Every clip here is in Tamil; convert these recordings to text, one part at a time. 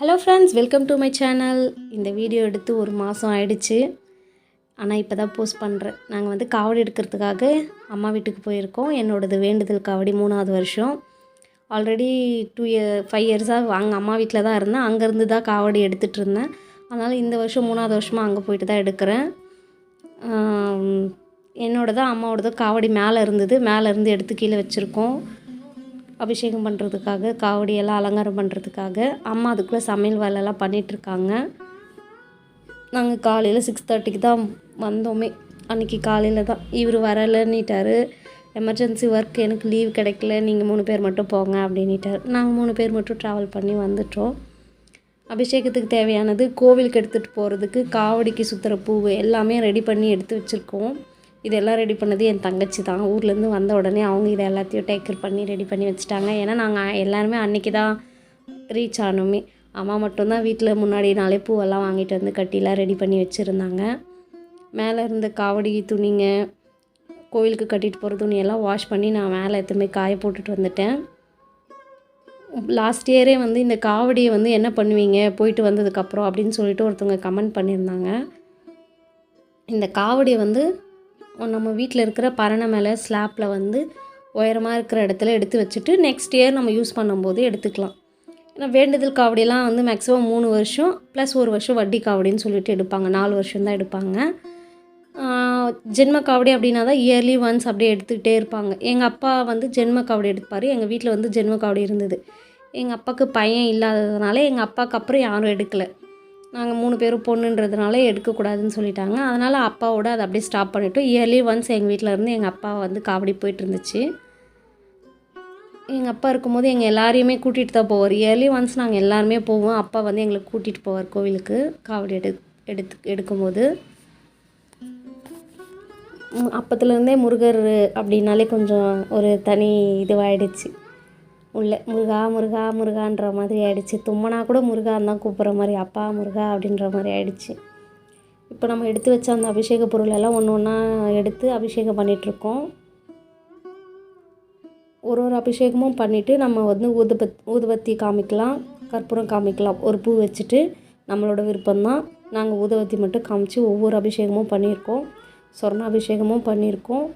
Hello friends welcome to my channel இந்த வீடியோ எடுத்து ஒரு மாதம் ஆயிடுச்சு. ஆனால் இப்போ தான் போஸ்ட் பண்ணுறேன் நாங்கள் வந்து காவடி எடுக்கிறதுக்காக அம்மா வீட்டுக்கு போயிருக்கோம். என்னோடது வேண்டுதல் காவடி மூணாவது வருஷம். ஆல்ரெடி டூ இயர் ஃபைவ் இயர்ஸாக அங்கே அம்மா வீட்டில் தான் இருந்தேன். அங்கேருந்து தான் காவடி எடுத்துகிட்டு இருந்தேன். அதனால் இந்த வருஷம் மூணாவது வருஷமாக அங்கே போயிட்டு தான் எடுக்கிறேன். என்னோடதான் அம்மாவோட தான் காவடி மேலே இருந்தது. மேலே இருந்து எடுத்து கீழே வச்சுருக்கோம். அபிஷேகம் பண்ணுறதுக்காக காவடியெல்லாம் அலங்காரம் பண்ணுறதுக்காக அம்மா அதுக்குள்ளே சமையல் வேலையெல்லாம் பண்ணிகிட்ருக்காங்க நாங்கள் காலையில் சிக்ஸ் தேர்ட்டிக்கு தான் வந்தோமே. அன்றைக்கி காலையில் தான். இவர் வரலைன்னிட்டாரு. எமர்ஜென்சி ஒர்க் எனக்கு லீவ் கிடைக்கல. நீங்கள் மூணு பேர் மட்டும் போங்க அப்படின்ட்டார் நாங்கள் மூணு பேர் மட்டும் ட்ராவல் பண்ணி வந்துட்டோம். அபிஷேகத்துக்கு தேவையானது கோவிலுக்கு எடுத்துகிட்டு போகிறதுக்கு காவடிக்கு சுற்றுற பூ எல்லாமே ரெடி பண்ணி எடுத்து வச்சுருக்கோம். இதெல்லாம் ரெடி பண்ணது என் தங்கச்சி தான். ஊர்லேருந்து வந்த உடனே அவங்க இதை எல்லாத்தையும் டேக்கர் பண்ணி ரெடி பண்ணி வச்சுட்டாங்க. ஏன்னா நாங்கள் எல்லாருமே அன்றைக்கி தான் ரீச் ஆனோமே. அம்மா மட்டும்தான் வீட்டில் முன்னாடி நாளே பூவெல்லாம் வாங்கிட்டு வந்து கட்டிலாம் ரெடி பண்ணி வச்சுருந்தாங்க. மேலே இருந்த காவடி துணிங்க கோவிலுக்கு கட்டிட்டு போகிற துணியெல்லாம் வாஷ் பண்ணி நான் மேலே எத்துமே காய போட்டுட்டு வந்துட்டேன். லாஸ்ட் இயரே வந்து இந்த காவடியை வந்து என்ன பண்ணுவீங்க போயிட்டு வந்ததுக்கப்புறம் அப்படின்னு சொல்லிட்டு ஒருத்தவங்க கமெண்ட் பண்ணியிருந்தாங்க. இந்த காவடியை வந்து நம்ம வீட்டில் இருக்கிற பரணை மேலே ஸ்லாப்பில் வந்து உயரமாக இருக்கிற இடத்துல எடுத்து வச்சுட்டு நெக்ஸ்ட் இயர் நம்ம யூஸ் பண்ணும்போது எடுத்துக்கலாம். ஏன்னா வேண்டுதல் காவடியெல்லாம் வந்து மேக்ஸிமம் மூணு வருஷம் ப்ளஸ் ஒரு வருஷம் வட்டி காவடின்னு சொல்லிட்டு எடுப்பாங்க. நாலு வருஷம் தான் எடுப்பாங்க. ஜென்ம காவடி அப்படின்னா தான் இயர்லி ஒன்ஸ் அப்படியே எடுத்துக்கிட்டே இருப்பாங்க. எங்கள் அப்பா வந்து ஜென்ம காவடி எடுப்பார். எங்கள் வீட்டில் வந்து ஜென்ம காவடி இருந்தது. எங்கள் அப்பாவுக்கு பையன் இல்லாததுனால எங்கள் அப்பாவுக்கு அப்புறம் யாரும் எடுக்கலை. நாங்கள் மூணு பேரும் பொண்ணுன்றதுனால எடுக்கக்கூடாதுன்னு சொல்லிட்டாங்க. அதனால் அப்பாவோட அதை அப்படியே ஸ்டாப் பண்ணிவிட்டோம் இயர்லி ஒன்ஸ் எங்கள் வீட்டில் இருந்து எங்கள் அப்பா வந்து காவடி போயிட்டு இருந்துச்சு. எங்கள் அப்பா இருக்கும்போது எங்கள் எல்லாரையுமே கூட்டிகிட்டு தான் போவார். இயர்லி ஒன்ஸ் நாங்கள் எல்லாருமே போவோம். அப்பா வந்து எங்களை கூட்டிகிட்டு போவார் கோவிலுக்கு காவடி எடு எடுத்து எடுக்கும்போது. அப்பத்துலேருந்தே முருகர் அப்படின்னாலே கொஞ்சம் ஒரு தனி இதுவாகிடுச்சு உள்ளே முருகா முருகா முருகான்ற மாதிரி ஆயிடுச்சு. தும்மனா கூட முருகான் தான் கூப்பிட்ற மாதிரி அப்பா முருகா அப்படின்ற மாதிரி ஆயிடுச்சு. இப்போ நம்ம எடுத்து வச்ச அந்த அபிஷேக பொருள் எல்லாம் ஒன்று ஒன்றா எடுத்து அபிஷேகம் பண்ணிகிட்ருக்கோம் ஒரு ஒரு அபிஷேகமும் பண்ணிவிட்டு நம்ம வந்து ஊதுபத் ஊதுபத்தி காமிக்கலாம் கற்பூரம் காமிக்கலாம். ஒரு பூ வச்சுட்டு நம்மளோட விருப்பம்தான் நாங்கள் ஊதுபத்தி மட்டும் காமிச்சு ஒவ்வொரு அபிஷேகமும் பண்ணியிருக்கோம். சொர்ண அபிஷேகமும் பண்ணியிருக்கோம்.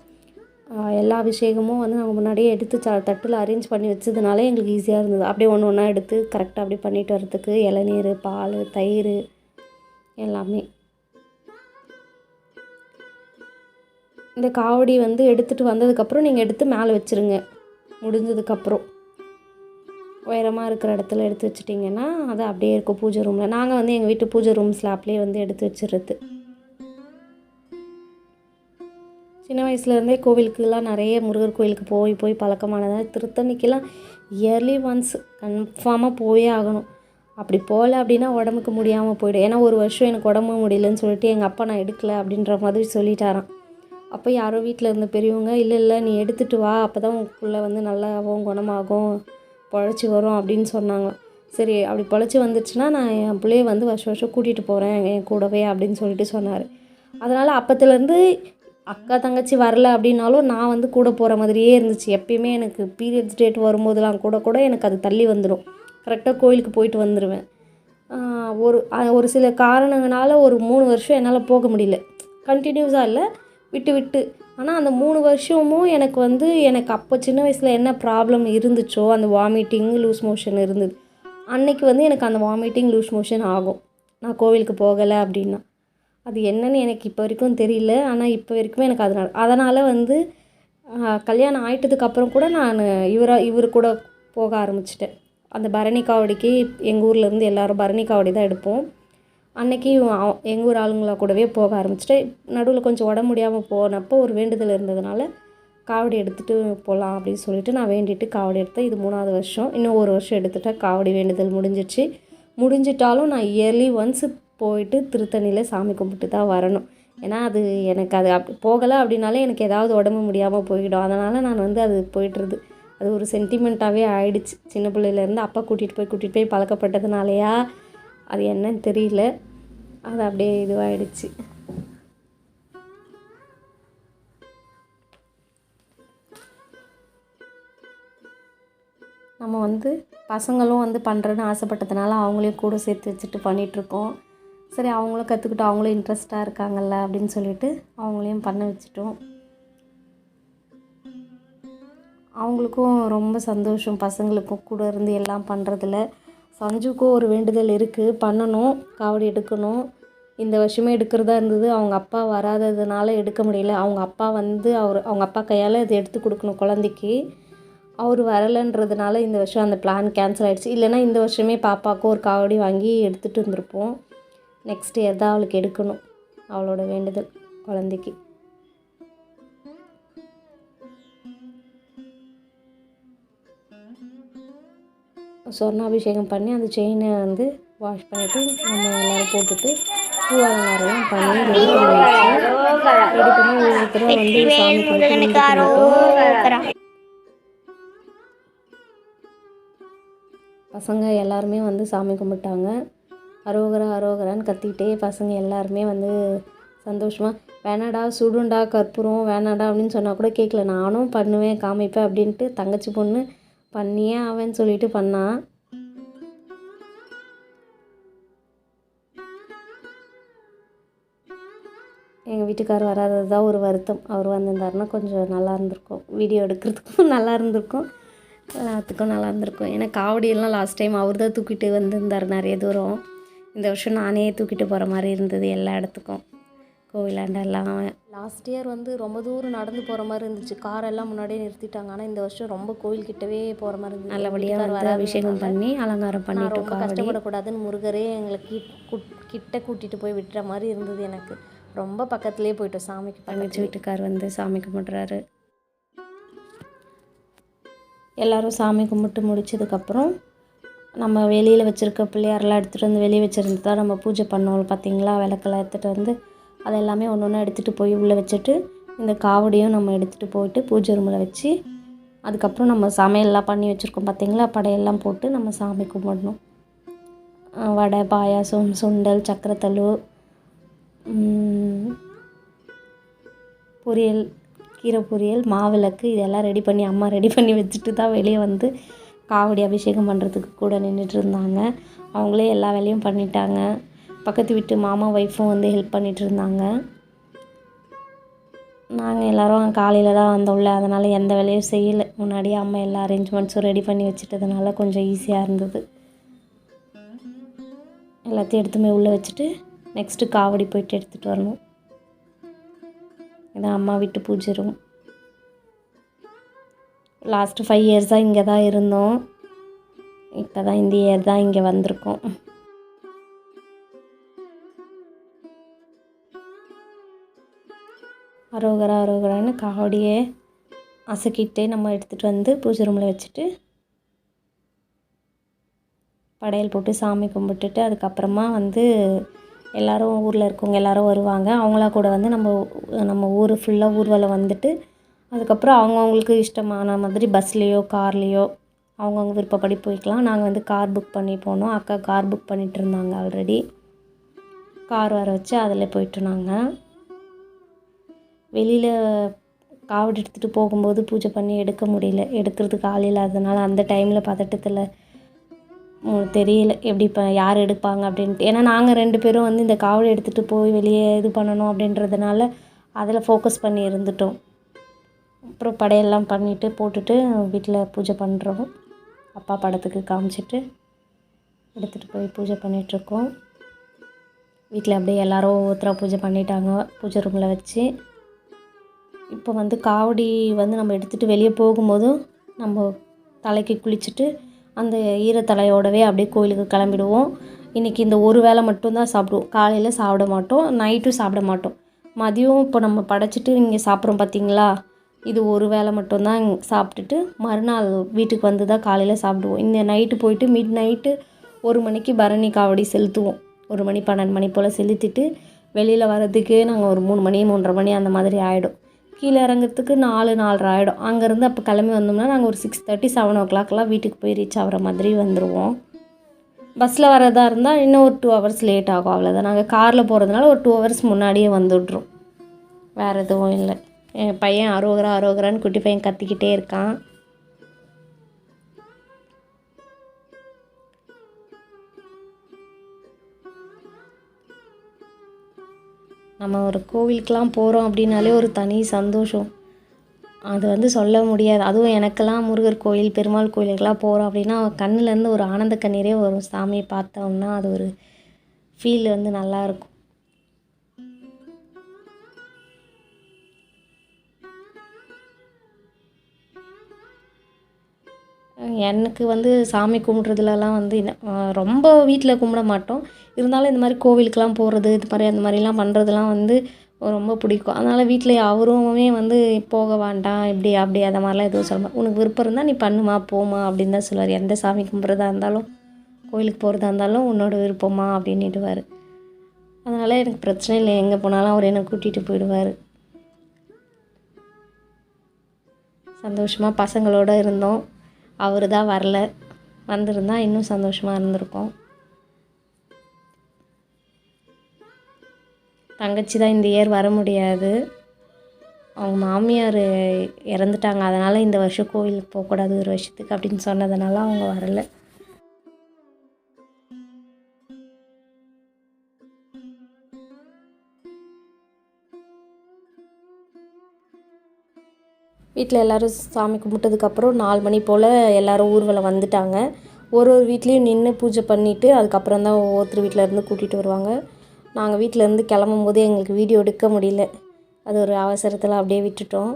எல்லா அபிஷேகமும் வந்து நாங்கள் முன்னாடியே எடுத்து ச தட்டில் அரேஞ்ச் பண்ணி வச்சதுனால எங்களுக்கு ஈஸியாக இருந்தது. அப்படியே ஒன்று ஒன்றா எடுத்து கரெக்டாக அப்படியே பண்ணிட்டு வரத்துக்கு இளநீர் பால் தயிர் எல்லாமே. இந்த காவடி வந்து எடுத்துகிட்டு வந்ததுக்கப்புறம் நீங்கள் எடுத்து மேலே வச்சுருங்க. முடிஞ்சதுக்கப்புறம் உயரமாக இருக்கிற இடத்துல எடுத்து வச்சிட்டிங்கன்னா அது அப்படியே இருக்கும். பூஜை ரூமில் நாங்கள் வந்து எங்கள் வீட்டு பூஜை ரூம் ஸ்லாப்லேயே வந்து எடுத்து வச்சிடுறது சின்ன வயசுலேருந்தே கோவிலுக்குலாம் நிறைய முருகர் கோவிலுக்கு போய் போய் பழக்கமானதாக திருத்தணிக்கெல்லாம் இயர்லி ஒன்ஸ் கன்ஃபார்மாக போயே ஆகணும். அப்படி போகல அப்படின்னா உடம்புக்கு முடியாமல் போயிடும். ஏன்னா ஒரு வருஷம் எனக்கு உடம்பு முடியலன்னு சொல்லிட்டு எங்கள் அப்பா நான் எடுக்கல அப்படின்ற மாதிரி சொல்லிட்டாராம். அப்போ யாரோ வீட்டில் இருந்த பெரியவங்க இல்லை இல்லை நீ எடுத்துகிட்டு வா அப்போ தான் உங்களுக்குள்ளே வந்து நல்லாவும் குணமாகும் பொழைச்சி வரும் அப்படின்னு சொன்னாங்க. சரி அப்படி பொழைச்சி வந்துச்சுன்னா நான் என் பிள்ளைய வந்து வருஷம் வருஷம் கூட்டிகிட்டு போகிறேன் என் கூடவே அப்படின்னு சொல்லிட்டு சொன்னார். அதனால் அப்பத்துலேருந்து அக்கா தங்கச்சி வரல அப்படின்னாலும் நான் வந்து கூட போகிற மாதிரியே இருந்துச்சு. எப்பயுமே எனக்கு பீரியட்ஸ் டேட் வரும்போதெல்லாம் கூட கூட எனக்கு அது தள்ளி வந்துடும் கரெக்டாக கோயிலுக்கு போயிட்டு வந்துடுவேன் ஒரு ஒரு சில காரணங்களால் ஒரு மூணு வருஷம் என்னால் போக முடியல. கண்டினியூஸாக இல்லை. விட்டு விட்டு. ஆனால் அந்த மூணு வருஷமும் எனக்கு வந்து எனக்கு அப்போ சின்ன வயசில் என்ன ப்ராப்ளம் இருந்துச்சோ அந்த வாமிட்டிங் லூஸ் மோஷன் இருந்தது. அன்னைக்கு வந்து எனக்கு அந்த வாமிட்டிங் லூஸ் மோஷன் ஆகும். நான் கோவிலுக்கு போகலை அப்படின்னா. அது என்னன்னு எனக்கு இப்போ வரைக்கும் தெரியல. ஆனால் இப்போ வரைக்குமே எனக்கு அதனால் அதனால் வந்து கல்யாணம் ஆயிட்டதுக்கப்புறம் கூட நான் இவராக இவர் கூட போக ஆரம்பிச்சிட்டேன். அந்த பரணி காவடிக்கு எங்கள் ஊர்லேருந்து எல்லாரும் பரணி காவடி தான் எடுப்போம். அன்றைக்கி எங்கள் ஊர் ஆளுங்களா கூடவே போக ஆரம்பிச்சிட்டேன். நடுவில் கொஞ்சம் உடம்பு முடியாமல் போனப்போ ஒரு வேண்டுதல் இருந்ததுனால காவடி எடுத்துகிட்டு போகலாம் அப்படின்னு சொல்லிட்டு நான் வேண்டிட்டு காவடி எடுத்தேன். இது மூணாவது வருஷம். இன்னும் ஒரு வருஷம் எடுத்துட்டா காவடி வேண்டுதல் முடிஞ்சிச்சு முடிஞ்சிட்டாலும் நான் இயர்லி ஒன்ஸ் போயிட்டு திருத்தணியில் சாமி கும்பிட்டு தான் வரணும். ஏன்னா அது எனக்கு அது அப் போகலை அப்படின்னாலே எனக்கு ஏதாவது உடம்பு முடியாமல் போயிடும். அதனால் நான் வந்து அது போயிட்டுருது. அது ஒரு சென்டிமெண்ட்டாகவே ஆயிடுச்சு. சின்ன பிள்ளையிலேருந்து அப்பா கூட்டிகிட்டு போய் கூட்டிகிட்டு போய் பழக்கப்பட்டதுனாலையா? அது என்னன்னு தெரியல. அது அப்படியே இதுவாகிடுச்சு நம்ம வந்து பசங்களும் வந்து பண்ணுறேன்னு ஆசைப்பட்டதுனால அவங்களையும் கூட சேர்த்து வச்சுட்டு பண்ணிகிட்ருக்கோம் சரி அவங்களும் கற்றுக்கிட்டு அவங்களும் இன்ட்ரெஸ்ட்டாக இருக்காங்கல்ல அப்படின்னு சொல்லிட்டு அவங்களையும் பண்ண வச்சுட்டோம். அவங்களுக்கும் ரொம்ப சந்தோஷம். பசங்களுக்கும் கூட இருந்து எல்லாம் பண்ணுறதுல சஞ்சுக்கும் ஒரு வேண்டுதல் இருக்குது பண்ணணும் காவடி எடுக்கணும். இந்த வருஷமே எடுக்கிறதா இருந்தது. அவங்க அப்பா வராததுனால எடுக்க முடியல. அவங்க அப்பா வந்து அவர் அவங்க அப்பா கையால் இது எடுத்து கொடுக்கணும் குழந்தைக்கு. அவர் வரலைன்றதுனால இந்த வருஷம் அந்த பிளான் கேன்சல் ஆகிடுச்சு இல்லைன்னா இந்த வருஷமே பாப்பாவுக்கு ஒரு காவடி வாங்கி எடுத்துகிட்டு வந்திருப்போம். நெக்ஸ்ட் இயர் தான் அவளுக்கு எடுக்கணும். அவளோட வேண்டுதல் குழந்தைக்கு. சொர்ணாபிஷேகம் பண்ணி அந்த செயினை வந்து வாஷ் பண்ணிவிட்டு நம்ம எல்லோரும் போட்டுட்டு பூ அலங்காரம்லாம் பண்ணி ரெடி பண்ணி ஒவ்வொருத்தரும் வந்து சாமி பண்ணிட்டோம். பசங்க எல்லாருமே வந்து சாமி கும்பிட்டாங்க. அரோகரா அரோகரான்னு கத்திக்கிட்டே பசங்க எல்லாருமே வந்து சந்தோஷமாக வேணாடா சுடுண்டா கற்பூரம் வேணாடா அப்படின்னு சொன்னால் கூட கேட்கல நானும் பண்ணுவேன் காமிப்பேன் அப்படின்ட்டு தங்கச்சி பொண்ணு பண்ணியே ஆவேன்னு சொல்லிட்டு பண்ணான் எங்கள் வீட்டுக்கார் வராதது தான் ஒரு வருத்தம். அவர் வந்திருந்தாருன்னா கொஞ்சம் நல்லா இருந்திருக்கும். வீடியோ எடுக்கிறதுக்கும் நல்லா இருந்திருக்கும். எல்லாத்துக்கும் நல்லா இருந்திருக்கும். ஏன்னா காவடியெல்லாம் லாஸ்ட் டைம் அவர் தான் தூக்கிட்டு வந்திருந்தார் நிறைய தூரம். இந்த வருஷம் நானே தூக்கிட்டு போகிற மாதிரி இருந்தது எல்லா இடத்துக்கும். கோவிலாண்டெல்லாம் லாஸ்ட் இயர் வந்து ரொம்ப தூரம் நடந்து போகிற மாதிரி இருந்துச்சு. கார் எல்லாம் முன்னாடியே நிறுத்திட்டாங்க. ஆனால் இந்த வருஷம் ரொம்ப கோயில்கிட்டவே போகிற மாதிரி இருந்தது. நல்லபடியாக வந்து அபிஷேகம் பண்ணி அலங்காரம் பண்ணிட்டு ரொம்ப கஷ்டப்படக்கூடாதுன்னு முருகரே எங்களை கிட் குட்- கிட்ட கூட்டிகிட்டு போய் விட்டுற மாதிரி இருந்தது எனக்கு. ரொம்ப பக்கத்துலேயே போயிட்டோம் சாமிக்கு தங்கச்சி வீட்டுக்கார் வந்து சாமி கும்பிட்றாரு. எல்லாரும் சாமி கும்பிட்டு முடிச்சதுக்கப்புறம் நம்ம வெளியில் வச்சுருக்க பிள்ளையாரெல்லாம் எடுத்துகிட்டு வந்து வெளியே வச்சுருந்து தான் நம்ம பூஜை பண்ணோம் பார்த்தீங்களா விளக்கெல்லாம் எடுத்துகிட்டு வந்து அது எல்லாமே ஒன்று ஒன்று எடுத்துகிட்டு போய் உள்ளே வச்சுட்டு இந்த காவடியும் நம்ம எடுத்துகிட்டு போயிட்டு பூஜை ரூமில் வச்சு அதுக்கப்புறம் நம்ம சமையல்லாம் பண்ணி வச்சுருக்கோம் பார்த்தீங்களா படையெல்லாம் போட்டு நம்ம சாமி கும்பிடணும். வடை பாயாசம் சுண்டல் சக்கரத்தள்ளு பொரியல் கீரை பொரியல் மாவிளக்கு இதெல்லாம் ரெடி பண்ணி அம்மா ரெடி பண்ணி வச்சுட்டு தான் வெளியே வந்து காவடி அபிஷேகம் பண்ணுறதுக்கு கூட நின்றுட்டு இருந்தாங்க. அவங்களே எல்லா வேலையும் பண்ணிட்டாங்க. பக்கத்து வீட்டு மாமா ஒய்ஃபும் வந்து ஹெல்ப் பண்ணிட்டு இருந்தாங்க. நாங்கள் எல்லோரும் காலையில் தான் வந்தோம்ல. அதனால் எந்த வேலையும் செய்யலை. முன்னாடியே அம்மா எல்லா அரேஞ்ச்மெண்ட்ஸும் ரெடி பண்ணி வச்சுட்டதுனால கொஞ்சம் ஈஸியாக இருந்தது. எல்லாத்தையும் எடுத்துமே உள்ளே வச்சுட்டு நெக்ஸ்ட்டு காவடி போயிட்டு எடுத்துகிட்டு வரணும். இதான் அம்மா வீட்டு பூஜை ரூம் லாஸ்ட்டு ஃபைவ் இயர்ஸாக இங்கே தான் இருந்தோம். இப்போ தான் இந்த இயர் தான் இங்கே வந்திருக்கோம். அரோகரா அரோகரான்னு காவடியை அசக்கிட்டே நம்ம எடுத்துகிட்டு வந்து பூஜை ரூமில் வச்சுட்டு படையல் போட்டு சாமி கும்பிட்டுட்டு அதுக்கப்புறமா வந்து எல்லோரும் ஊரில் இருக்கவங்க எல்லாரும் வருவாங்க. அவங்களா கூட வந்து நம்ம நம்ம ஊர் ஃபுல்லாக ஊர்வலம் வந்துட்டு அதுக்கப்புறம் அவங்கவுங்களுக்கு இஷ்டமான மாதிரி பஸ்லேயோ கார்லேயோ அவங்கவுங்க விருப்பப்படி போய்க்கலாம். நாங்கள் வந்து கார் புக் பண்ணி போனோம். அக்கா கார் புக் பண்ணிட்டு இருந்தாங்க ஆல்ரெடி கார் வர வச்சு அதில் போயிட்டு நாங்கள் வெளியில் காவடி எடுத்துகிட்டு போகும்போது பூஜை பண்ணி எடுக்க முடியல. எடுக்கிறதுக்கு ஆள் இல்லாததுனால அந்த டைமில் பதட்டத்தில் தெரியல. எப்படி இப்போ யார் எடுப்பாங்க அப்படின்ட்டு. ஏன்னா நாங்கள் ரெண்டு பேரும் வந்து இந்த காவடி எடுத்துகிட்டு போய் வெளியே இது பண்ணணும் அப்படின்றதுனால அதில் ஃபோக்கஸ் பண்ணி இருந்துட்டோம். அப்புறம் படையெல்லாம் பண்ணிவிட்டு போட்டுட்டு வீட்டில் பூஜை பண்ணுறோம் அப்பா படத்துக்கு காமிச்சிட்டு எடுத்துகிட்டு போய் பூஜை பண்ணிகிட்ருக்கோம் வீட்டில் அப்படியே எல்லாரும் ஒவ்வொருத்தராக பூஜை பண்ணிட்டாங்க. பூஜை ரூமில் வச்சு. இப்போ வந்து காவடி வந்து நம்ம எடுத்துகிட்டு வெளியே போகும்போதும் நம்ம தலைக்கு குளிச்சுட்டு அந்த ஈரத்தலையோடவே அப்படியே கோயிலுக்கு கிளம்பிடுவோம். இன்றைக்கி இந்த ஒரு வேளை மட்டும்தான் சாப்பிடுவோம். காலையில் சாப்பிட மாட்டோம் நைட்டும் சாப்பிட மாட்டோம். மதியம் இப்போ நம்ம படைச்சிட்டு இங்கே சாப்பிட்றோம் பார்த்தீங்களா இது ஒரு வேளை மட்டும்தான் சாப்பிட்டுட்டு மறுநாள் வீட்டுக்கு வந்து தான் காலையில் சாப்பிடுவோம். இந்த நைட்டு போயிட்டு மிட் நைட்டு ஒரு மணிக்கு பரணி காவடி செலுத்துவோம். ஒரு மணி பன்னெண்டு மணி போல் செலுத்திட்டு வெளியில் வர்றதுக்கே நாங்கள் ஒரு மூணு மணி மூன்றரை மணி அந்த மாதிரி ஆகிடும் கீழே இறங்குறதுக்கு நாலு நாலரை ஆகிடும் அங்கேருந்து அப்போ கிளம்பி வந்தோம்னா நாங்கள் ஒரு சிக்ஸ் தேர்ட்டி செவன் ஓ கிளாக்லாம் வீட்டுக்கு போய் ரீச் ஆகிற மாதிரி வந்துடுவோம் பஸ்ஸில் வரதா இருந்தால் இன்னும் ஒரு டூ ஹவர்ஸ் லேட் ஆகும். அவ்வளோதான் நாங்கள் காரில் போகிறதுனால ஒரு டூ ஹவர்ஸ் முன்னாடியே வந்துடுறோம். வேறு எதுவும் இல்லை. என் பையன் அரோகரா அரோகரான்னு குட்டி பையன் கத்திக்கிட்டே இருக்கான். நம்ம ஒரு கோவிலுக்கெலாம் போகிறோம் அப்படின்னாலே ஒரு தனி சந்தோஷம். அது வந்து சொல்ல முடியாது. அதுவும் எனக்கெல்லாம் முருகர் கோயில் பெருமாள் கோயிலுக்கெல்லாம் போகிறோம் அப்படின்னா கண்ணுலேருந்து ஒரு ஆனந்த கண்ணீரே வரும். சாமியை பார்த்தோன்னா அது ஒரு ஃபீல் வந்து நல்லாயிருக்கும் எனக்கு வந்து சாமி கும்பிட்றதுலலாம் வந்து என்ன ரொம்ப வீட்டில் கும்பிட மாட்டோம். இருந்தாலும் இந்த மாதிரி கோவிலுக்கெலாம் போகிறது இது மாதிரி அந்த மாதிரிலாம் பண்ணுறதுலாம் வந்து ரொம்ப பிடிக்கும். அதனால் வீட்டில் அவருமே வந்து போக வேண்டாம் இப்படி அப்படி அந்த மாதிரிலாம் எதுவும் சொல்ல உனக்கு விருப்பம் இருந்தால் நீ பண்ணுமா போமா அப்படின்னு தான் சொல்லுவார். எந்த சாமி கும்பிட்றதா இருந்தாலும் கோயிலுக்கு போகிறதா இருந்தாலும் உன்னோட விருப்பமா அப்படின்னுடுவார் அதனால் எனக்கு பிரச்சனை இல்லை. எங்கே போனாலும் அவர் என்னை கூட்டிகிட்டு போயிடுவார். சந்தோஷமாக பசங்களோடு இருந்தோம். அவர் தான் வரல. வந்திருந்தா இன்னும் சந்தோஷமாக இருந்திருக்கும். தங்கச்சி தான் இந்த இயர் வர முடியாது. அவங்க மாமியார் இறந்துட்டாங்க. அதனால் இந்த வருஷம் கோவிலுக்கு போகக்கூடாது ஒரு வருஷத்துக்கு அப்படின்னு சொன்னதுனால அவங்க வரலை. வீட்டில் எல்லோரும் சாமி கும்பிட்டதுக்கப்புறம் நாலு மணி போல் எல்லோரும் ஊர்வலம் வந்துட்டாங்க. ஒரு ஒரு வீட்லேயும் நின்று பூஜை பண்ணிவிட்டு அதுக்கப்புறம் தான் ஒவ்வொருத்தர் வீட்டில் இருந்து கூட்டிகிட்டு வருவாங்க. நாங்கள் வீட்டிலேருந்து கிளம்பும் போது எங்களுக்கு வீடியோ எடுக்க முடியல. அது ஒரு அவசரத்தில் அப்படியே விட்டுட்டோம்.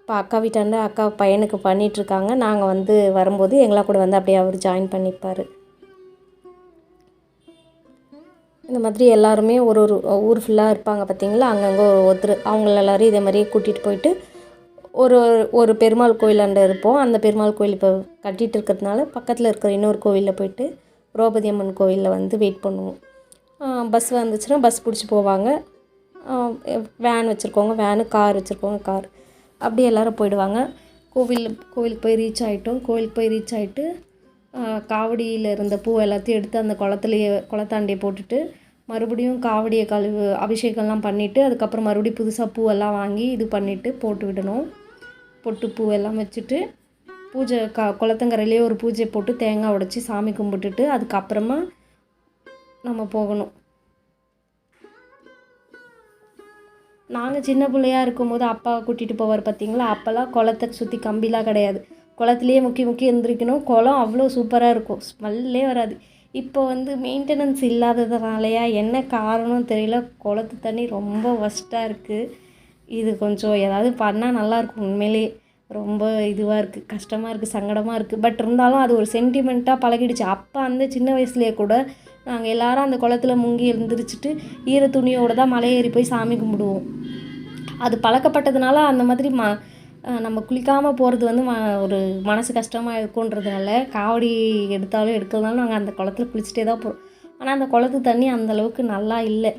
இப்போ அக்கா வீட்டாண்ட அக்கா பையனுக்கு பண்ணிகிட்ருக்காங்க நாங்கள் வந்து வரும்போது எங்களா கூட வந்து அப்படியே அவர் ஜாயின் பண்ணிப்பார். இந்த மாதிரி எல்லாருமே ஒரு ஒரு ஊர் ஃபுல்லாக இருப்பாங்க பார்த்தீங்களா அங்கங்கே ஒருத்தர் அவங்கள எல்லோரும் இதே மாதிரியே கூட்டிகிட்டு போயிட்டு ஒரு ஒரு பெருமாள் கோயிலாண்ட இருப்போம். அந்த பெருமாள் கோயில் இப்போ கட்டிகிட்டு இருக்கிறதுனால பக்கத்தில் இருக்கிற இன்னொரு கோவிலில் போயிட்டு திரௌபதி அம்மன் கோவிலில் வந்து வெயிட் பண்ணுவோம். பஸ் வந்துச்சுன்னா பஸ் பிடிச்சி போவாங்க. வேன் வச்சுருக்கவங்க வேனு கார் வச்சுருக்கவங்க கார் அப்படி எல்லோரும் போயிடுவாங்க. கோவில் கோவிலுக்கு போய் ரீச் ஆகிட்டோம் கோவிலுக்கு போய் ரீச் ஆகிட்டு காவடியில் இருந்த பூ எல்லாத்தையும் எடுத்து அந்த குளத்துலையே குளத்தாண்டியை போட்டுட்டு மறுபடியும் காவடியை கழுவு அபிஷேகம்லாம் பண்ணிவிட்டு அதுக்கப்புறம் மறுபடியும் புதுசாக பூவெல்லாம் வாங்கி இது பண்ணிவிட்டு போட்டு விடணும். பொட்டு பூ எல்லாம் வச்சுட்டு பூஜை க குளத்தங்கரையிலே ஒரு பூஜை போட்டு தேங்காய் உடச்சி சாமி கும்பிட்டுட்டு அதுக்கப்புறமா நம்ம போகணும். நாங்கள் சின்ன பிள்ளையா இருக்கும்போது அப்பா கூட்டிகிட்டு போவார் பார்த்தீங்களா அப்போல்லாம் குளத்தை சுற்றி கம்பிலாம் கிடையாது. குளத்துலேயே முக்கி முக்கி எழுந்திரிக்கணும் குளம் அவ்வளோ சூப்பராக இருக்கும். ஸ்மெல்லே வராது. இப்போ வந்து மெயின்டெனன்ஸ் இல்லாததுனாலையா என்ன காரணம் தெரியல. குளத்து தண்ணி ரொம்ப ஒஸ்ட்டாக இருக்குது இது கொஞ்சம் ஏதாவது பண்ணால் நல்லாயிருக்கும். உண்மையிலே ரொம்ப இதுவாக இருக்குது கஷ்டமாக இருக்குது சங்கடமாக இருக்குது பட் இருந்தாலும் அது ஒரு சென்டிமெண்ட்டாக பழகிடுச்சு. அப்போ அந்த சின்ன வயசுலேயே கூட நாங்கள் எல்லாரும் அந்த குளத்துல முங்கி எழுந்திரிச்சிட்டு ஈர துணியோடு தான் மலை ஏறி போய் சாமி கும்பிடுவோம். அது பழக்கப்பட்டதுனால அந்த மாதிரி ம நம்ம குளிக்காமல் போகிறது வந்து ம ஒரு மனசு கஷ்டமாக இருக்குன்றதுனால காவடி எடுத்தாலும் எடுக்கிறதுனாலும் நாங்கள் அந்த குளத்துல குளிச்சுட்டே தான் போகிறோம் ஆனால் அந்த குளத்து தண்ணி அந்தளவுக்கு நல்லா இல்லை.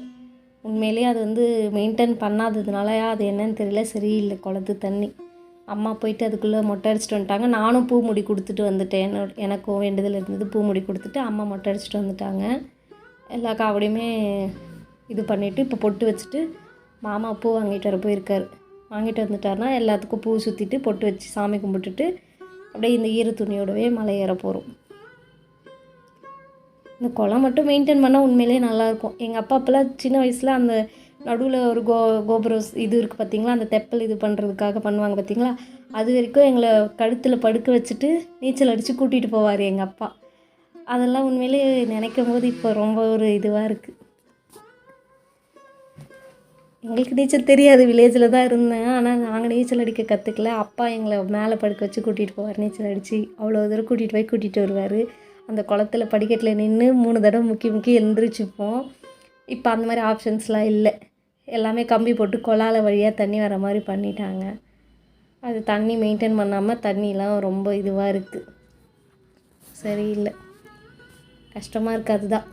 உண்மையிலேயே அது வந்து மெயின்டைன் பண்ணாததுனாலயா அது என்னன்னு தெரியல. சரியில்லை குளத்து தண்ணி. அம்மா போயிட்டு அதுக்குள்ளே மொட்டை அடிச்சிட்டு வந்துட்டாங்க. நானும் பூ முடி கொடுத்துட்டு வந்துட்டேன். என்னோட எனக்கும் வேண்டுதல் இருந்தது பூ முடி கொடுத்துட்டு அம்மா மொட்டை அடிச்சிட்டு வந்துட்டாங்க. எல்லா காவடியுமே இது பண்ணிவிட்டு இப்போ பொட்டு வச்சுட்டு மாமா பூ வாங்கிட்டு வர போயிருக்காரு. வாங்கிட்டு வந்துட்டார்னா எல்லாத்துக்கும் பூ சுற்றிட்டு பொட்டு வச்சு சாமி கும்பிட்டுட்டு அப்படியே இந்த ஈர துணியோடவே மலை ஏற போகிறோம் இந்த குளம் மட்டும் மெயின்டைன் பண்ணால் உண்மையிலேயே நல்லாயிருக்கும். எங்கள் அப்பா அப்போல்லாம் சின்ன வயசில் அந்த நடுவில் ஒரு கோ கோபுரம் இது இருக்குது பார்த்தீங்களா அந்த தெப்பல் இது பண்ணுறதுக்காக பண்ணுவாங்க பார்த்தீங்களா அது வரைக்கும் எங்களை கழுத்தில் படுக்க வச்சுட்டு நீச்சல் அடித்து கூட்டிகிட்டு போவார் எங்கள் அப்பா. அதெல்லாம் உண்மையிலே நினைக்கும் போது இப்போ ரொம்ப ஒரு இதுவாக இருக்குது எங்களுக்கு நீச்சல் தெரியாது. வில்லேஜில் தான் இருந்தேன். ஆனால் நாங்கள் நீச்சல் அடிக்க கற்றுக்கல அப்பா எங்களை மேலே படுக்க வச்சு கூட்டிகிட்டு போவார். நீச்சல் அடித்து அவ்வளோ தூரம் கூட்டிகிட்டு போய் கூட்டிகிட்டு வருவார். அந்த குளத்துல படிக்கட்டில் நின்று மூணு தடவை முக்கி முக்கி எழுந்திரிச்சுப்போம் இப்போ அந்த மாதிரி ஆப்ஷன்ஸ்லாம் இல்லை. எல்லாமே கம்பி போட்டு கொழால வழியாக தண்ணி வர மாதிரி பண்ணிட்டாங்க. அது தண்ணி மெயின்டைன் பண்ணாமல் தண்ணிலாம் ரொம்ப இதுவாக இருக்குது சரியில்லை. கஷ்டமாக இருக்குது அதுதான்.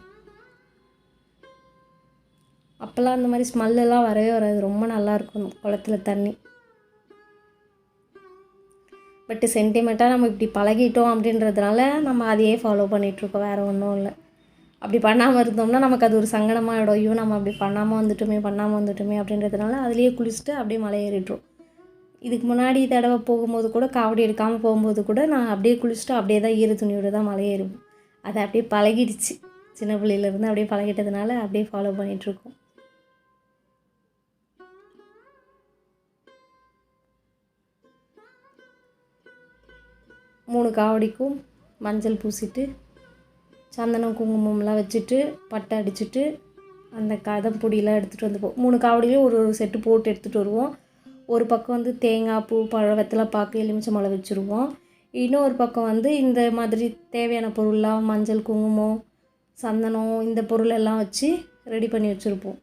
அப்போல்லாம் அந்த மாதிரி ஸ்மெல்லெல்லாம் வரவே வராது. ரொம்ப நல்லாயிருக்கும் குளத்துல தண்ணி. பட்டு சென்டிமெண்ட்டாக நம்ம இப்படி பழகிட்டோம் அப்படின்றதுனால நம்ம அதையே ஃபாலோ பண்ணிகிட்ருக்கோம் வேறு ஒன்றும் இல்லை. அப்படி பண்ணாமல் இருந்தோம்னா நமக்கு அது ஒரு சங்கடமாகிடும் ஐயோ நம்ம அப்படி பண்ணாமல் வந்துட்டோமே பண்ணாமல் வந்துட்டோமே அப்படின்றதுனால அதுலேயே குளிச்சுட்டு அப்படியே மலை ஏறிட்டுரும். இதுக்கு முன்னாடி தடவை போகும்போது கூட காவடி எடுக்காமல் போகும்போது கூட நான் அப்படியே குளிச்சுட்டு அப்படியே தான் ஈர துணியோடு தான் மலை ஏறுவோம் அதை அப்படியே பழகிடுச்சு. சின்ன பிள்ளையிலேருந்து அப்படியே பழகிட்டதுனால அப்படியே ஃபாலோ பண்ணிகிட்ருக்கோம் மூணு காவடிக்கும் மஞ்சள் பூசிட்டு சந்தனம் குங்குமம்லாம் வச்சுட்டு பட்டை அடிச்சுட்டு அந்த கதம் பொடியெலாம் எடுத்துகிட்டு வந்து மூணு காவடியிலையும் ஒரு ஒரு செட்டு போட்டு எடுத்துகிட்டு வருவோம். ஒரு பக்கம் வந்து தேங்காய் பூ பழம் வெத்தலை பாக்கு எலுமிச்சை வச்சுருவோம். இன்னொரு பக்கம் வந்து இந்த மாதிரி தேவையான பொருள்லாம் மஞ்சள் குங்குமம் சந்தனம் இந்த பொருள் எல்லாம் வச்சு ரெடி பண்ணி வச்சுருப்போம்.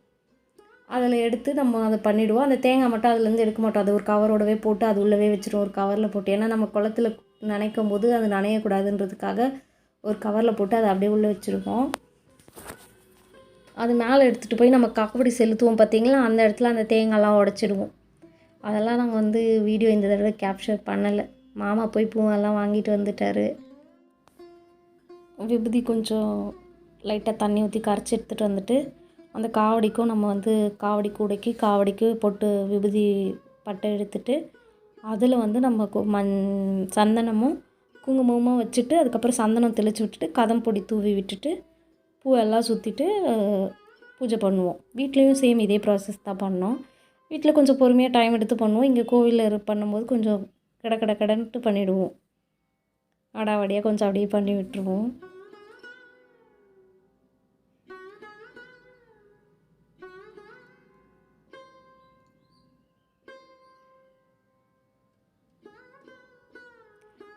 அதில் எடுத்து நம்ம அதை பண்ணிவிடுவோம் அந்த தேங்காய் மட்டும் அதுலேருந்து எடுக்க மாட்டோம். அது ஒரு கவரோடவே போட்டு அது உள்ளவே வச்சுருவோம் ஒரு கவரில் போட்டு. ஏன்னா நம்ம குளத்துல நனைக்கும் போது அது நனையக்கூடாதுன்றதுக்காக ஒரு கவரில் போட்டு அதை அப்படியே உள்ளே வச்சுருக்கோம். அது மேலே எடுத்துகிட்டு போய் நம்ம காவடி செலுத்துவோம் பார்த்திங்களா? அந்த இடத்துல அந்த தேங்காய்லாம் உடச்சிடுவோம். அதெல்லாம் நாங்கள் வந்து வீடியோ இந்த தடவை கேப்சர் பண்ணலை. மாமா போய் பூவெல்லாம் வாங்கிட்டு வந்துட்டார். விபூதி கொஞ்சம் லைட்டாக தண்ணி ஊற்றி கரைச்சி எடுத்துகிட்டு வந்துட்டு அந்த காவடிக்கும் நம்ம வந்து காவடி கூடைக்கு காவடிக்கு போட்டு விபூதி பட்டை எடுத்துகிட்டு அதில் வந்து நம்ம கு- மண் சந்தனமும் குங்குமமும் வச்சுட்டு அதுக்கப்புறம் சந்தனம் தெளித்து விட்டுட்டு கதம் பொடி தூவி விட்டுட்டு பூவெல்லாம் சுற்றிட்டு பூஜை பண்ணுவோம். வீட்லேயும் சேம் இதே ப்ராசஸ் தான் பண்ணோம். வீட்டில் கொஞ்சம் பொறுமையாக டைம் எடுத்து பண்ணுவோம். இங்கே கோவிலில் பண்ணும்போது கொஞ்சம் கட கட கடன்ட்டு பண்ணிவிடுவோம் அடாவடியாக கொஞ்சம் அப்படியே பண்ணி விட்டுருவோம்.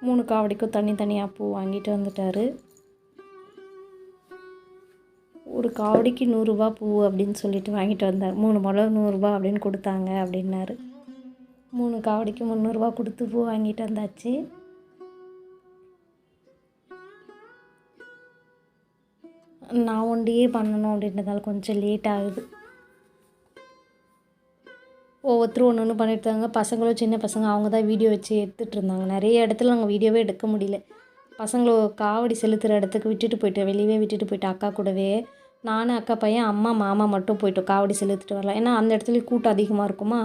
மூணு காவடிக்கும் தனி தனியாக பூ வாங்கிட்டு வந்துட்டார். ஒரு காவடிக்கு நூறுரூபா பூ அப்படின்னு சொல்லிட்டு வாங்கிட்டு வந்தார். மூணு முழம் நூறுரூபா அப்படின்னு கொடுத்தாங்க அப்படின்னாரு. மூணு காவடிக்கு முந்நூறுரூவா கொடுத்து பூ வாங்கிட்டு வந்தாச்சு. நான் ஒண்டியே பண்ணணும் அப்படின்றதால கொஞ்சம் லேட் ஆகுது. ஒவ்வொருத்தரும் ஒன்று ஒன்று பண்ணிட்டு இருந்தாங்க பசங்களும் சின்ன பசங்க அவங்க தான் வீடியோ வச்சு எடுத்துகிட்டு இருந்தாங்க நிறைய இடத்துல நாங்கள் வீடியோவே எடுக்க முடியல. பசங்களோ காவடி செலுத்துகிற இடத்துக்கு விட்டுட்டு போயிட்டேன் வெளியவே விட்டுட்டு போயிட்டேன் அக்கா கூடவே. நானும் அக்கா பையன் அம்மா மாமா மட்டும் போயிட்டோம். காவடி செலுத்திட்டு வரலாம் ஏன்னா அந்த இடத்துலையும் கூட்டம் அதிகமாக இருக்குமா?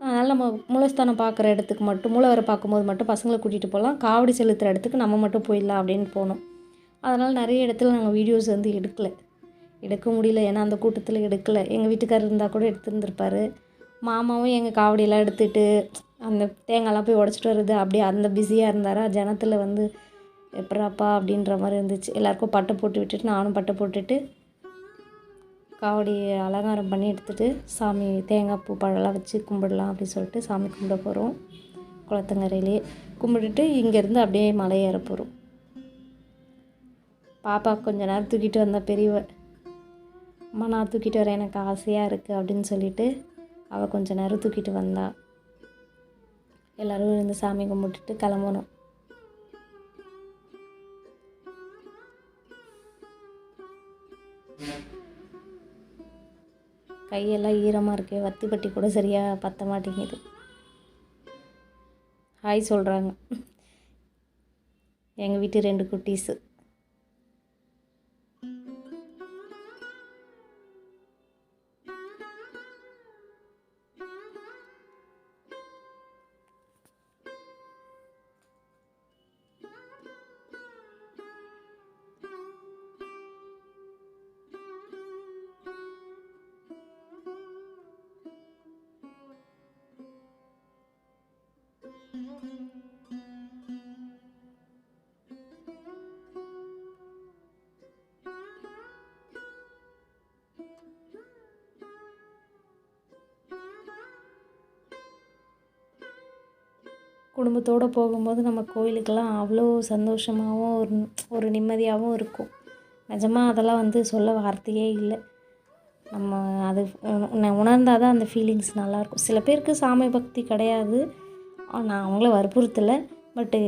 அதனால் நம்ம மூலஸ்தானம் பார்க்குற இடத்துக்கு மட்டும் மூலவரை பார்க்கும்போது மட்டும் பசங்களை கூட்டிகிட்டு போகலாம். காவடி செலுத்துகிற இடத்துக்கு நம்ம மட்டும் போயிடலாம் அப்படின்னு போனோம். அதனால் நிறைய இடத்துல நாங்கள் வீடியோஸ் வந்து எடுக்கலை. எடுக்க முடியல. ஏன்னா அந்த கூட்டத்தில் எடுக்கலை. எங்கள் வீட்டுக்காரர் இருந்தால் கூட எடுத்துருந்துருப்பாரு. மாமாவும் எங்கள் காவடியெல்லாம் எடுத்துகிட்டு அந்த தேங்காய்லாம் போய் உடச்சிட்டு வருது. அப்படியே அந்த பிஸியாக இருந்தாரா? ஜனத்தில் வந்து எப்படாப்பா அப்படின்ற மாதிரி இருந்துச்சு. எல்லாருக்கும் பட்டை போட்டு விட்டுட்டு நானும் பட்டை போட்டுட்டு காவடி அலங்காரம் பண்ணி எடுத்துகிட்டு சாமி தேங்காய் பூ பழம்லாம் வச்சு கும்பிடலாம் அப்படின்னு சொல்லிட்டு சாமி கும்பிட போகிறோம் குளத்தங்கரையிலே கும்பிட்டுட்டு இங்கேருந்து அப்படியே மலை ஏற போகிறோம் பாப்பா கொஞ்ச நேரம் தூக்கிட்டு வந்த பெரியவ அம்மா நான் தூக்கிட்டு வரேன். எனக்கு ஆசையாக இருக்குது அப்படின்னு சொல்லிட்டு அவள் கொஞ்சம் நேரம் தூக்கிட்டு வந்தா. எல்லோரும் இருந்து சாமி கும்பிட்டுட்டு கிளம்பணும். கையெல்லாம் ஈரமாக இருக்கு வத்தி பட்டி கூட சரியாக பத்த மாட்டேங்குது. ஹாய் சொல்கிறாங்க எங்கள் வீட்டு ரெண்டு குட்டீஸு. குடும்பத்தோடு போகும்போது நம்ம கோயிலுக்கெல்லாம் அவ்வளோ சந்தோஷமாகவும் ஒரு ஒரு நிம்மதியாகவும் இருக்கும். நிஜமாக அதெல்லாம் வந்து சொல்ல வார்த்தையே இல்லை. நம்ம அது உணர்ந்தால் தான் அந்த ஃபீலிங்ஸ் நல்லாயிருக்கும். சில பேருக்கு சாமி பக்தி கிடையாது. நான் அவங்கள வற்புறுத்தலை. பட்டு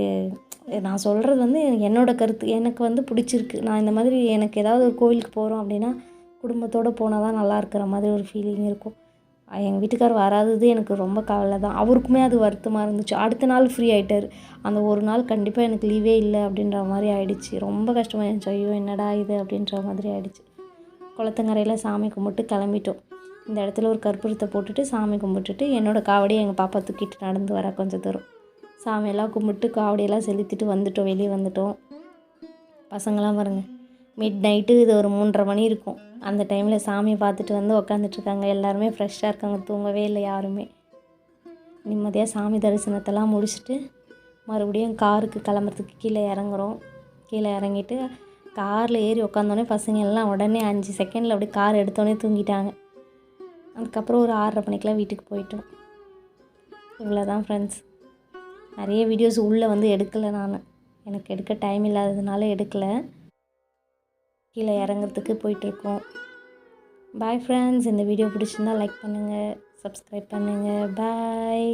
நான் சொல்கிறது வந்து என்னோட கருத்து. எனக்கு வந்து பிடிச்சிருக்கு. நான் இந்த மாதிரி எனக்கு ஏதாவது ஒரு கோயிலுக்கு போகிறோம் அப்படின்னா குடும்பத்தோடு போனால் தான் நல்லா இருக்கிற மாதிரி ஒரு ஃபீலிங் இருக்கும். எங்கள் வீட்டுக்கார் வராதது எனக்கு ரொம்ப கவலை தான் அவருக்குமே அது வருத்தமாக இருந்துச்சு. அடுத்த நாள் ஃப்ரீ ஆகிட்டார் அந்த ஒரு நாள் கண்டிப்பாக எனக்கு லீவே இல்லை அப்படின்ற மாதிரி ஆயிடுச்சு. ரொம்ப கஷ்டமாக இருந்துச்சு. ஐயோ என்னடா இது அப்படின்ற மாதிரி ஆயிடுச்சு. குளத்தங்கரையில் சாமி கும்பிட்டு கிளம்பிட்டோம். இந்த இடத்துல ஒரு கற்பூரத்தை போட்டுட்டு சாமி கும்பிட்டுட்டு என்னோட காவடியை எங்கள் பாப்பா தூக்கிட்டு நடந்து வர கொஞ்சம் தூரம். சாமியெல்லாம் கும்பிட்டு காவடியெல்லாம் செலுத்திட்டு வந்துட்டோம். வெளியே வந்துட்டோம். பசங்களாம் பாருங்கள் மிட் நைட்டு இது ஒரு மூன்றரை மணி இருக்கும். அந்த டைமில் சாமியை பார்த்துட்டு வந்து உக்காந்துட்ருக்காங்க எல்லாருமே ஃப்ரெஷ்ஷாக இருக்காங்க. தூங்கவே இல்லை யாருமே. நிம்மதியாக சாமி தரிசனத்தெல்லாம் முடிச்சுட்டு மறுபடியும் காருக்கு கிளம்புறதுக்கு கீழே இறங்குறோம். கீழே இறங்கிட்டு காரில் ஏறி உக்காந்தோடனே பசங்க எல்லாம் உடனே அஞ்சு செகண்டில் அப்படியே கார் எடுத்தோடனே தூங்கிட்டாங்க. அதுக்கப்புறம் ஒரு ஆறரை மணிக்கெலாம் வீட்டுக்கு போயிட்டோம். இவ்வளோதான் ஃப்ரெண்ட்ஸ் நிறைய வீடியோஸ் உள்ளே வந்து எடுக்கலை நான். எனக்கு எடுக்க டைம் இல்லாததுனால எடுக்கலை. கீழே இறங்குறதுக்கு போயிட்டுருக்கோம். பாய் ஃப்ரெண்ட்ஸ் இந்த வீடியோ பிடிச்சிருந்தா லைக் பண்ணுங்கள் சப்ஸ்கிரைப் பண்ணுங்கள் பாய்